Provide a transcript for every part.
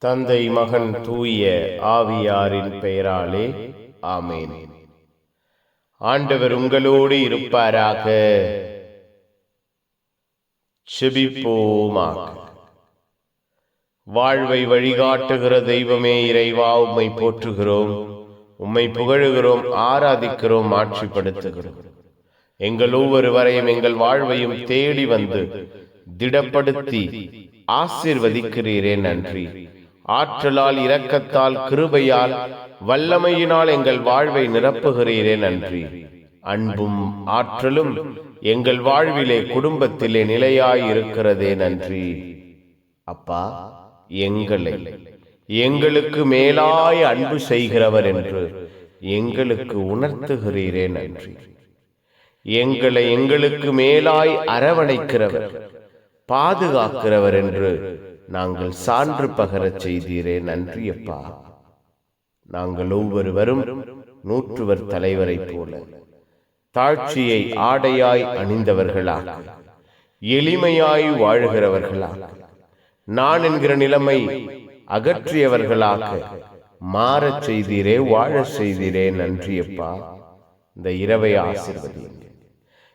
தந்தை மகன் தூய ஆவியாரின் பெயராலே ஆமேன். ஆண்டவர் உங்களோடு இருப்பாராக. செபிப்போமாக. வாழ்வை வழிகாட்டுகிற தெய்வமே இறைவா உம்மை போற்றுகிறோம். உம்மை புகழுகிறோம் ஆராதிக்கிறோம் ஆட்சிப்படுத்துகிறோம். எங்கள் ஒவ்வொருவரையும் எங்கள் வாழ்வையும் தேடி வந்து திடப்படுத்தி ஆசிர்வதிக்கிறீரே நன்றி. ஆற்றலால் இரக்கத்தால் கிருபையால் வல்லமையினால் எங்கள் வாழ்வை நிரப்புகிறீரே நன்றி. அன்பும் ஆற்றலும் எங்கள் வாழ்விலே குடும்பத்திலே நிலையாய் இருக்கிறதே நன்றி. அப்பா எங்களை எங்களுக்கு மேலாய் அன்பு செய்கிறவர் என்று எங்களுக்கு உணர்த்துகிறீரே நன்றி. எங்களை எங்களுக்கு மேலாய் அரவணைக்கிறவர் பாதுகாக்கிறவர் என்று நாங்கள் சான்று பகரச் செய்தீரே நன்றி அப்பா நாங்கள் ஒவ்வொருவரும் நூற்றுவர் தலைவரைப் போல தாழ்ச்சியை ஆடையாய் அணிந்தவர்களாக எளிமையாய் வாழ்கிறவர்களாக நான் என்கிற நிலைமை அகற்றியவர்களாக மாறச் செய்தீரே வாழச் செய்தீரே நன்றியப்பா. இந்த இரவை ஆசிர்வதியுங்க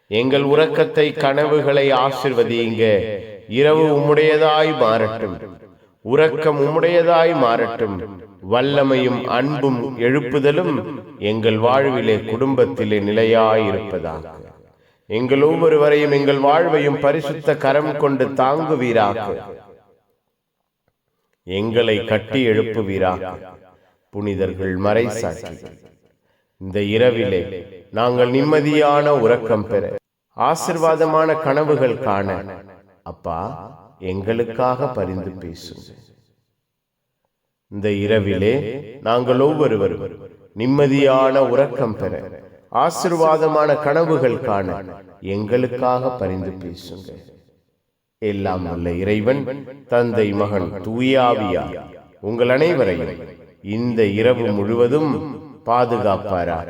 எங்கள் உறக்கத்தை கனவுகளை ஆசிர்வதியுங்க. இரவு உம்முடையதாய் மாறட்டும். உறக்கம் உம்முடையதாய் மாறட்டும். வல்லமையும் அன்பும் எழுப்புதலும் எங்கள் வாழ்விலே குடும்பத்திலே நிலையாயிருப்பதாக. எங்கள் ஒவ்வொருவரையும் எங்கள் வாழ்வையும் பரிசுத்த கரம் கொண்டு தாங்குவீராக. எங்களை கட்டி எழுப்புவீராக. புனிதர்கள் மறைசாட்சி. இந்த இரவிலே நாங்கள் நிம்மதியான உறக்கம் பெற ஆசிர்வாதமான கனவுகள் காண அப்பா எங்களுக்காக பரிந்து பேசுங்க இந்த இரவிலே நாங்கள் ஒவ்வொருவரும் நிம்மதியான உறக்கம் பெற ஆசிர்வாதமான கனவுகள் காண எங்களுக்காக பரிந்து பேசுங்க. எல்லாம் நல்ல இறைவன் தந்தை மகன் தூயாவியா உங்கள் அனைவரையும் இந்த இரவு முழுவதும் பாதுகாப்பாராக.